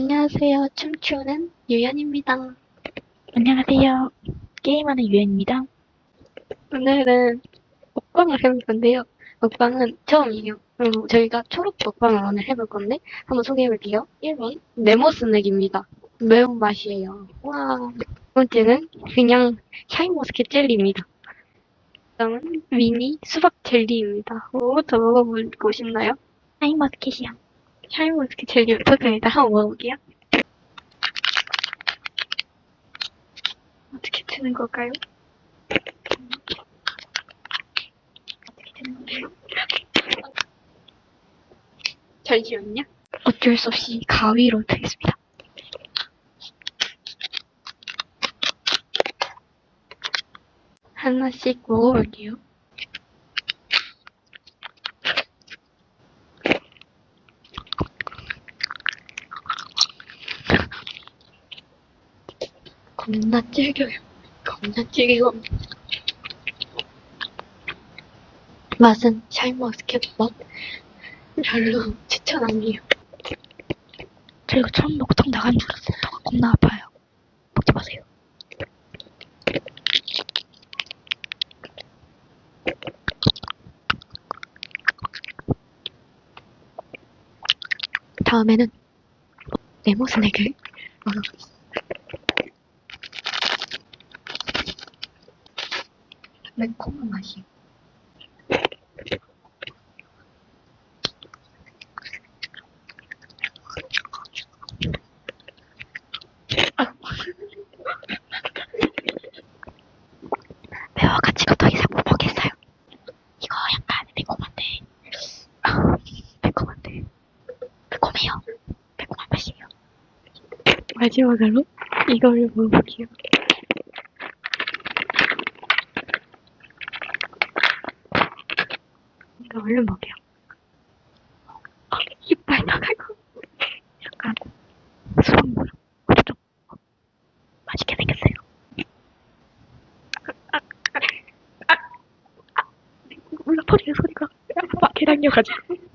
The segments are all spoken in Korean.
안녕하세요. 춤추는 유연입니다. 안녕하세요. 게임하는 유엔입니다. 오늘은 먹방을 해볼 건데요. 먹방은 처음이에요. 그리고 저희가 초록 먹방을 오늘 해볼 건데 한번 소개해볼게요. 1번 네모 스낵입니다. 매운맛이에요. 와. 두 번째는 그냥 샤인머스켓 젤리입니다. 다음은 미니 수박 젤리입니다. 뭐부터 먹어보고 싶나요? 하이머스켓이요. 샤인머스켓 젤리부터 그니다 한번 먹어볼게요. 어떻게 트는 걸까요? 잠시만요. 어쩔 수 없이 가위로 트겠습니다. 하나씩 먹어볼게요. 겁나 질겨요. 겁나 질기고. 맛은 샤인머스켓 맛. 별로 추천 아니에요. 저 이거 처음 턱 나간 줄 알았어요. 턱가 겁나 아파요. 먹지 마세요. 다음에는 네모 스낵을 먹어보겠습니다. 매콤한 맛이. 매워 가지고 더 이상 못 먹겠어요. 이거 약간 매콤한데, 아, 매콤한데, 매콤해요. 매콤한 맛이에요. 마지막으로 이걸 먹어볼게요. 이거 얼른 먹게요. 아, 이빨 나가고. 약간 수박물. 그렇죠? 맛있게 생겼어요. 몰라 터지는 소리가 막 계란이어가지고.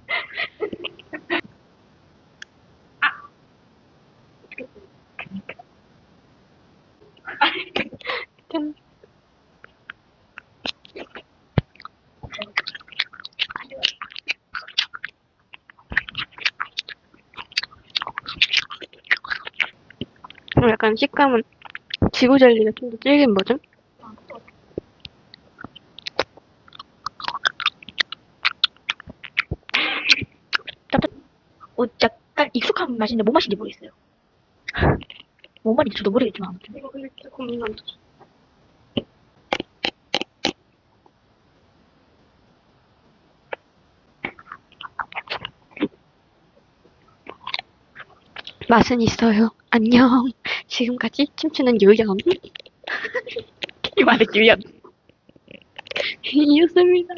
어, 약간 식감은 지구 젤리가 좀 더 질긴 버전? 어, 약간 익숙한 맛인데 뭔 맛인지 모르겠어요. 뭔 말인지 저도 모르겠지만 아무튼. 이거 근데 조금 안 좋죠. 맛은 있어요. 안녕. 지금까지 춤추는 유연. 이 말은 유연. 이었습니다.